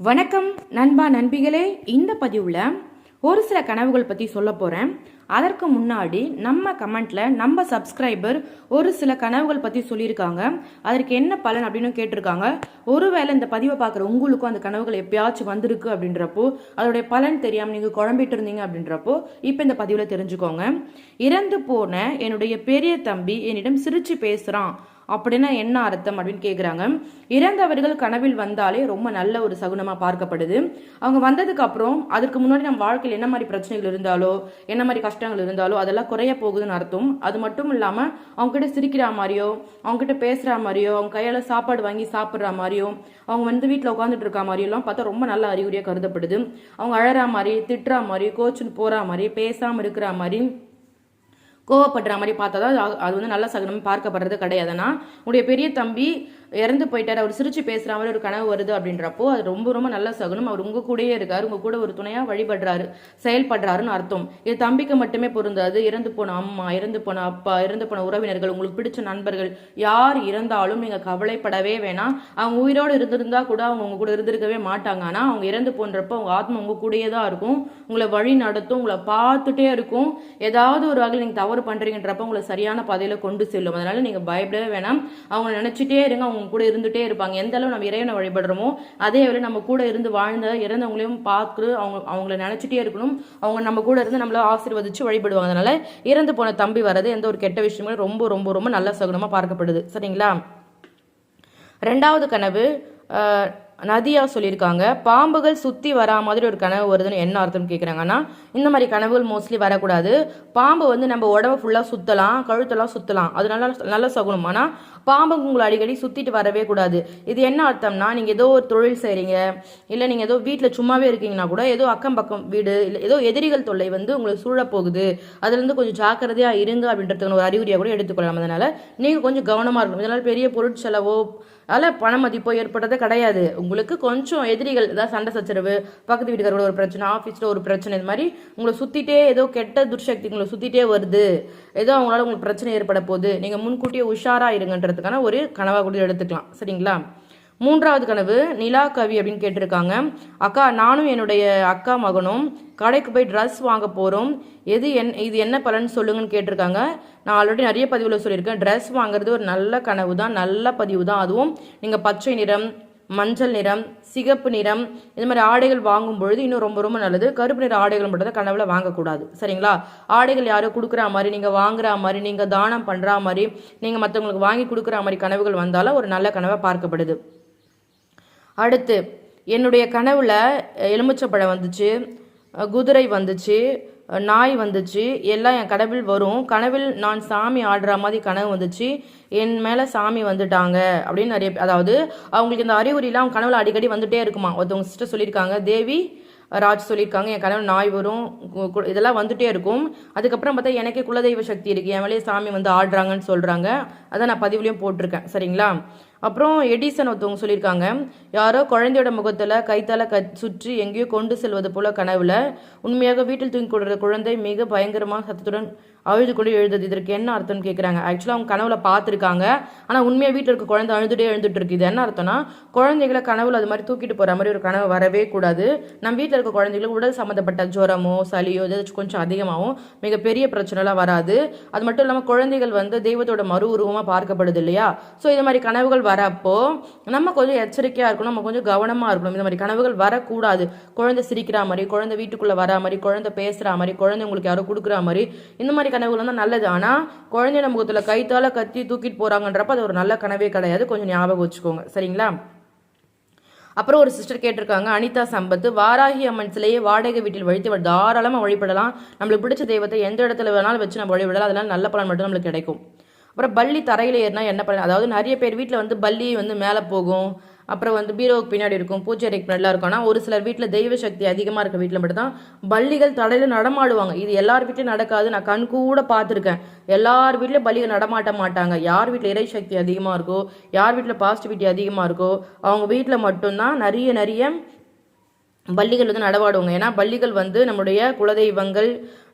வணக்கம் நண்பா நண்பிகளே. இந்த பதிவில் ஒரு சில கனவுகள் பற்றி சொல்ல போகிறேன் அதற்கு முன்னாடி நம்ம கமெண்ட்டில் நம்ம சப்ஸ்கிரைபர் ஒரு சில கனவுகள் பற்றி சொல்லியிருக்காங்க. அதற்கு என்ன பலன் அப்படின்னு கேட்டிருக்காங்க. ஒருவேளை இந்த பதிவை பார்க்குற உங்களுக்கும் அந்த கனவுகள் எப்பயாச்சும் வந்திருக்கு அப்படின்றப்போ அதோடைய பலன் தெரியாமல் நீங்கள் குழம்பிட்டு இருந்தீங்க அப்படின்றப்போ இப்போ இந்த பதிவில் தெரிஞ்சுக்கோங்க. இறந்து போன என்னுடைய பெரிய தம்பி என்னிடம் சிரித்து பேசுகிறான் அப்படின்னா என்ன அர்த்தம் அப்படின்னு கேட்குறாங்க இறந்தவர்கள் கனவில் வந்தாலே ரொம்ப நல்ல ஒரு சகுனமாக பார்க்கப்படுது. அவங்க வந்ததுக்கு அப்புறம் அதுக்கு முன்னாடி நம்ம வாழ்க்கையில் என்ன மாதிரி பிரச்சனைகள் இருந்தாலோ என்ன மாதிரி கஷ்டங்கள் இருந்தாலோ அதெல்லாம் குறைய போகுதுன்னு அர்த்தம். அது மட்டும் இல்லாமல் அவங்ககிட்ட சிரிக்கிற மாதிரியோ அவங்ககிட்ட பேசுகிற மாதிரியோ அவங்க கையால் சாப்பாடு வாங்கி சாப்பிட்ற மாதிரியோ அவங்க வந்து வீட்டில் உட்காந்துட்டு இருக்க மாதிரியெல்லாம் பார்த்தா ரொம்ப நல்ல அறிகுறியாக கருதப்படுது. அவங்க அழற மாதிரி திட்டுற மாதிரி கோச்சுன்னு போகிற மாதிரி பேசாமல் இருக்கிற மாதிரி கோவப்படுற மாதிரி பார்த்தா தான் அது- வந்து நல்ல சகனம் பார்க்கப்படுறது கிடையாதுன்னா உடைய பெரிய தம்பி இறந்து போயிட்டார். அவர் சிரிச்சு பேசுற மாதிரி ஒரு கனவு வருது அப்படின்றப்போ அது ரொம்ப ரொம்ப நல்ல சகுனம். அவர் உங்க கூடயே இருக்காரு. உங்க கூட ஒரு துணையா வழிபடுறாரு. செயல்படுறாருன்னு அர்த்தம். இது தம்பிக்கு மட்டுமே பொருந்தாது. இறந்து போன அம்மா இறந்து போன அப்பா இறந்து போன உறவினர்கள் உங்களுக்கு பிடிச்ச நண்பர்கள் யார் இறந்தாலும் நீங்க கவலைப்படவே வேணாம். அவங்க உயிரோடு இருந்திருந்தா கூட அவங்க உங்க கூட இருந்திருக்கவே மாட்டாங்க. ஆனா அவங்க இறந்து போன்றப்போ அவங்க ஆத்மா உங்க கூடயே தான் இருக்கும். உங்களை வழி நடத்தும் உங்களை பார்த்துட்டே இருக்கும். ஏதாவது ஒரு வகையில் நீங்க தவறு பண்றீங்கன்றப்ப உங்களை சரியான பாதையில கொண்டு செல்லும். அதனால நீங்க பயப்படவே வேணாம். அவங்க நினைச்சிட்டே இருங்க. அவங்க கூட இருந்துட்டே இருப்பாங்க. எந்த அளவு நம்ம இறைவனை வழிபடுறோமோ அதே வேலை நம்ம கூட இருந்து வாழ்ந்த இறந்தவங்களையும் பார்த்து அவங்க அவங்கள நினைச்சிட்டே இருக்கணும். அவங்க நம்ம கூட இருந்து நம்மள ஆசீர்வதிச்சு வழிபடுவாங்க. அதனால இறந்து போன தம்பி வர்றது எந்த ஒரு கெட்ட விஷயமும் ரொம்ப ரொம்ப ரொம்ப நல்ல சகுனமா பார்க்கப்படுது. சரிங்களா? ரெண்டாவது கனவு நதியா சொல்லியிருக்காங்க. பாம்புகள் சுத்தி வரா மாதிரி ஒரு கனவு வருதுன்னு என்ன அர்த்தம் கேட்குறாங்கன்னா இந்த மாதிரி கனவுகள் மோஸ்ட்லி வரக்கூடாது. பாம்பு வந்து நம்ம உடம்பு ஃபுல்லாக சுத்தலாம் கழுத்தெல்லாம் சுத்தலாம். அது நல்லா நல்ல சகுனம். ஆனால் பாம்பு உங்களை அடிக்கடி சுத்திட்டு வரவே கூடாது. இது என்ன அர்த்தம்னா நீங்க ஏதோ ஒரு தொழில் செய்றீங்க இல்லை நீங்க ஏதோ வீட்டில் சும்மாவே இருக்கீங்கன்னா கூட ஏதோ அக்கம் பக்கம் வீடு இல்லை ஏதோ எதிரிகள் தொல்லை வந்து உங்களை சூழ போகுது. அதுலேருந்து கொஞ்சம் ஜாக்கிரதையாக இருங்க அப்படின்றதுக்கு ஒரு அறிகுறியாக கூட எடுத்துக்கொள்ளலாம். அதனால நீங்கள் கொஞ்சம் கவனமாக இருக்கணும். இதனால் பெரிய பொருட்செலவோ அதில் பண மதிப்போ ஏற்படுறதே கிடையாது. உங்களுக்கு கொஞ்சம் எதிரிகள் ஏதாவது சண்டை சச்சரவு பக்கத்து வீட்டுக்காரோட ஒரு பிரச்சனை ஆஃபீஸில் ஒரு பிரச்சனை இது மாதிரி உங்களை சுற்றிட்டே ஏதோ கெட்ட துர்சக்தி உங்களை சுற்றிட்டே வருது. ஏதோ அவங்களால உங்களுக்கு பிரச்சனை ஏற்பட போகுது. நீங்கள் முன்கூட்டியே உஷாராக இருங்கன்றதுக்கான ஒரு கனவாக கூட எடுத்துக்கலாம். சரிங்களா? மூன்றாவது கனவு நிலா கவி அப்படின்னு கேட்டிருக்காங்க. அக்கா நானும் என்னுடைய அக்கா மகனும் கடைக்கு போய் ட்ரெஸ் வாங்க போகிறோம் எது என் இது என்ன பலன் சொல்லுங்கன்னு கேட்டிருக்காங்க. நான் ஆல்ரெடி நிறைய பதிவில் சொல்லியிருக்கேன். ட்ரெஸ் வாங்குறது ஒரு நல்ல கனவு தான் நல்ல பதிவு தான் அதுவும் நீங்கள் பச்சை நிறம் மஞ்சள் நிறம் சிகப்பு நிறம் இந்த மாதிரி ஆடைகள் வாங்கும் பொழுது இன்னும் ரொம்ப ரொம்ப நல்லது. கருப்பு நிற ஆடைகள் மட்டும் கனவில் கனவுல வாங்கக்கூடாது. சரிங்களா? ஆடைகள் யாரோ கொடுக்குற மாதிரி நீங்கள் வாங்குற மாதிரி நீங்கள் தானம் பண்ணுற மாதிரி நீங்கள் மற்றவங்களுக்கு வாங்கி கொடுக்குற மாதிரி கனவுகள் வந்தாலும் ஒரு நல்ல கனவை பார்க்கப்படுது. அடுத்து என்னுடைய கனவுல எலுமிச்சப்பழம் வந்துச்சு குதிரை வந்துச்சு நாய் வந்துச்சு எல்லாம் என் கடவில் வரும். கனவில் நான் சாமி ஆடுற மாதிரி கனவு வந்துச்சு. என் மேலே சாமி வந்துட்டாங்க அப்படின்னு நிறைய அதாவது அவங்களுக்கு இந்த அறிகுறிலாம் அவங்க கனவுல அடிக்கடி வந்துட்டே இருக்குமா? ஒருத்தவங்க சிஸ்டர் சொல்லியிருக்காங்க தேவி ராஜ் சொல்லியிருக்காங்க என் கனவு நாய் வரும். கு- இதெல்லாம் வந்துட்டே இருக்கும். அதுக்கப்புறம் பார்த்தா எனக்கே குலதெய்வ சக்தி இருக்குது என் மேலேயே சாமி வந்து ஆடுறாங்கன்னு சொல்கிறாங்க அதை நான் பதிவுலையும் போட்டிருக்கேன். சரிங்களா? அப்புறம் எடிசன் ஒருத்தவங்க சொல்லியிருக்காங்க யாரோ குழந்தையோட முகத்தில் கைத்தால க சுற்றி எங்கேயோ கொண்டு செல்வது போல கனவுல உண்மையாக வீட்டில் தூங்கி கொடுற குழந்தை மிக பயங்கரமாக சத்தத்துடன் அழுது கொண்டு எழுதுது இதற்கு என்ன அர்த்தம்னு கேட்குறாங்க ஆக்சுவலாக அவங்க கனவுல பார்த்துருக்காங்க ஆனால் உண்மையாக வீட்டில் இருக்க குழந்தை அழுதுட்டே எழுந்துட்டு இருக்கு இது என்ன அர்த்தம்னா குழந்தைகளை கனவுல அது மாதிரி தூக்கிட்டு போகிற மாதிரி ஒரு கனவு வரவே கூடாது. நம்ம வீட்டில் இருக்க குழந்தைகளுக்கு உடல் சம்மந்தப்பட்ட ஜுரமோ சளியோ ஏதாச்சும் கொஞ்சம் அதிகமாகவும் மிகப்பெரிய பிரச்சனைலாம் வராது. அது மட்டும் இல்லாமல் குழந்தைகள் வந்து தெய்வத்தோட மறு உருவமாக பார்க்கப்படுது இல்லையா? ஸோ இது மாதிரி கனவுகள் வரப்போ நம்ம கொஞ்சம் எச்சரிக்கையாக இருக்கணும் நம்ம கொஞ்சம் கவனமாக இருக்கணும். இந்த மாதிரி கனவுகள் வரக்கூடாது. குழந்தை சிரிக்கிற மாதிரி குழந்தை வீட்டுக்குள்ளே வரா மாதிரி குழந்தை பேசுகிற மாதிரி குழந்தை உங்களுக்கு யாரோ கொடுக்குற மாதிரி இந்த மாதிரி கனவுகள் தான் நல்லது. ஆனால் குழந்தையோட முகத்தில் கைத்தால கத்தி தூக்கிட்டு போகிறாங்கன்றப்ப அது ஒரு நல்ல கனவே கிடையாது. கொஞ்சம் ஞாபகம் வச்சுக்கோங்க. சரிங்களா? அப்புறம் ஒரு சிஸ்டர் கேட்டிருக்காங்க அனிதா சம்பத்து வாராகி அம்மன் சிலையை வாடகை வீட்டில் வழித்து தாராளமாக வழிபடலாம். நம்மளுக்கு பிடிச்ச தெய்வத்தை எந்த இடத்துல வேணாலும் வச்சு நம்ம வழிபடலாம். அதனால நல்ல பலன் மட்டும் நம்மளுக்கு கிடைக்கும். அப்புறம் பள்ளி தரையில் ஏறினா என்ன பண்ண அதாவது நிறைய பேர் வீட்டில் வந்து பள்ளி வந்து மேலே போகும். அப்புறம் வந்து பீரோவுக்கு பின்னாடி இருக்கும் பூச்செடிக்கு பின்னாடிலாம் இருக்கும். ஆனால் ஒரு சிலர் வீட்டில் தெய்வ சக்தி அதிகமாக இருக்க வீட்டில் மட்டும்தான் பள்ளிகள் தடையில் நடமாடுவாங்க. இது எல்லார் வீட்லையும் நடக்காது. நான் கண் கூட பார்த்துருக்கேன். எல்லார் வீட்லையும் பள்ளிகள் நடமாட்ட மாட்டாங்க. யார் வீட்டில் இறை சக்தி அதிகமாக இருக்கோ யார் வீட்டில் பாசிட்டிவிட்டி அதிகமாக இருக்கோ அவங்க வீட்டில் மட்டும்தான் நிறைய நிறைய பள்ளிகள் வந்து நடவாடுவாங்க. ஏன்னா பள்ளிகள் வந்து நம்முடைய குலதெய்வங்கள்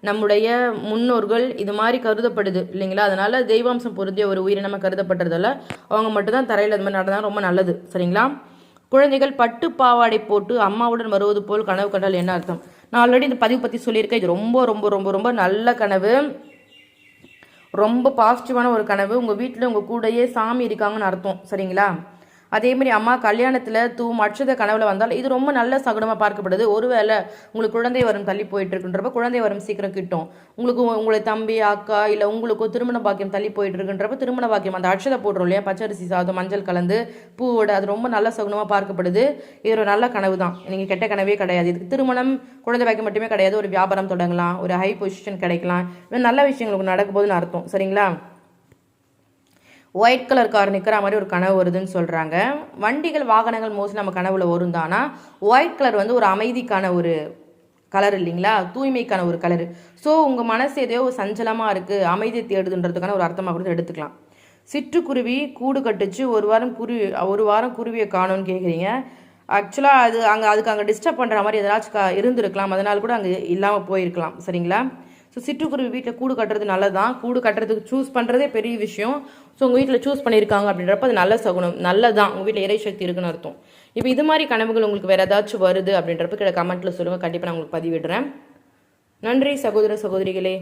நம்முடைய முன்னோர்கள் இது மாதிரி கருதப்படுது இல்லைங்களா? அதனால தெய்வாம்சம் பொருந்திய ஒரு உயிரினமாக கருதப்படுறதால அவங்க மட்டும்தான் தரையில் அது மாதிரி நடந்தால் ரொம்ப நல்லது சரிங்களா? குழந்தைகள் பட்டு பாவாடை போட்டு அம்மாவுடன் வருவது போல் கனவு கண்டால் என்ன அர்த்தம்? நான் ஆல்ரெடி இந்த பதிவு பற்றி சொல்லியிருக்கேன். இது ரொம்ப ரொம்ப ரொம்ப ரொம்ப நல்ல கனவு. ரொம்ப பாசிட்டிவான ஒரு கனவு. உங்கள் வீட்டில் உங்கள் கூடயே சாமி இருக்காங்கன்னு அர்த்தம் சரிங்களா? அதே மாதிரி அம்மா கல்யாணத்தில் தூம் அட்சத கனவுல வந்தால் இது ரொம்ப நல்ல சகுனமாக பார்க்கப்படுது. ஒருவேளை உங்களுக்கு குழந்தை வரும் தள்ளி போயிட்டு இருக்குன்றப்ப குழந்தை வரும் சீக்கிரம் கிட்டும். உங்களுக்கு உங்களை தம்பி அக்கா இல்லை உங்களுக்கு திருமண பாக்கியம் தள்ளி போயிட்டு இருக்குன்றப்ப திருமண பாக்கியம் அந்த அட்சதை போடுறோம் இல்லையா? பச்சரிசி சாதம் மஞ்சள் கலந்து பூவோட அது ரொம்ப நல்ல சகுனமாக பார்க்கப்படுது. இது ஒரு நல்ல கனவு தான். நீங்கள் கெட்ட கனவே கிடையாது. இதுக்கு திருமணம் குழந்தை பாக்கியம் மட்டுமே கிடையாது. ஒரு வியாபாரம் தொடங்கலாம். ஒரு ஹை பொசிஷன் கிடைக்கலாம். இன்னும் நல்ல விஷயங்கள் நடக்கும் போதுன்னு போகுதுன்னு அர்த்தம். சரிங்களா? ஒயிட் கலர் கார் நிற்கிற மாதிரி ஒரு கனவு வருதுன்னு சொல்கிறாங்க வண்டிகள் வாகனங்கள் மோஸ்ட்லி நம்ம கனவுல வரும் தானா? ஒயிட் கலர் வந்து ஒரு அமைதிக்கான ஒரு கலர் இல்லைங்களா? தூய்மைக்கான ஒரு கலர் ஸோ உங்கள் மனசு எதையோ ஒரு சஞ்சலமாக இருக்குது அமைதியை தேடுதுன்றதுக்கான ஒரு அர்த்தமாக கூட எடுத்துக்கலாம். சிற்றுக்குருவி கூடு கட்டுச்சு ஒரு வாரம் குருவி ஒரு வாரம் குருவியை காணோன்னு கேட்குறீங்க ஆக்சுவலாக அது அங்கே அதுக்கு அங்கே டிஸ்டர்ப் பண்ணுற மாதிரி எதனாச்சும் கா இருந்திருக்கலாம். அதனால் கூட அங்கே இல்லாமல் போயிருக்கலாம். சரிங்களா? ஸோ சிட்டுக்குருவி வீட்டில் கூடு கட்டுறது நல்லதான் கூடு கட்டுறதுக்கு சூஸ் பண்ணுறதே பெரிய விஷயம். ஸோ உங்கள் வீட்டில் சூஸ் பண்ணியிருக்காங்க அப்படின்றப்ப அது நல்ல சகுனம். நல்லதான் உங்கள் வீட்டில் இறை சக்தி இருக்குன்னு அர்த்தம். இப்போ இது மாதிரி கனவுகள் உங்களுக்கு வேறு ஏதாச்சும் வருது அப்படின்றப்ப கீழே கமெண்ட்டில் சொல்லுங்கள் கண்டிப்பாக நான் உங்களுக்கு பதிவிடுறேன். நன்றி சகோதர சகோதரிகளே.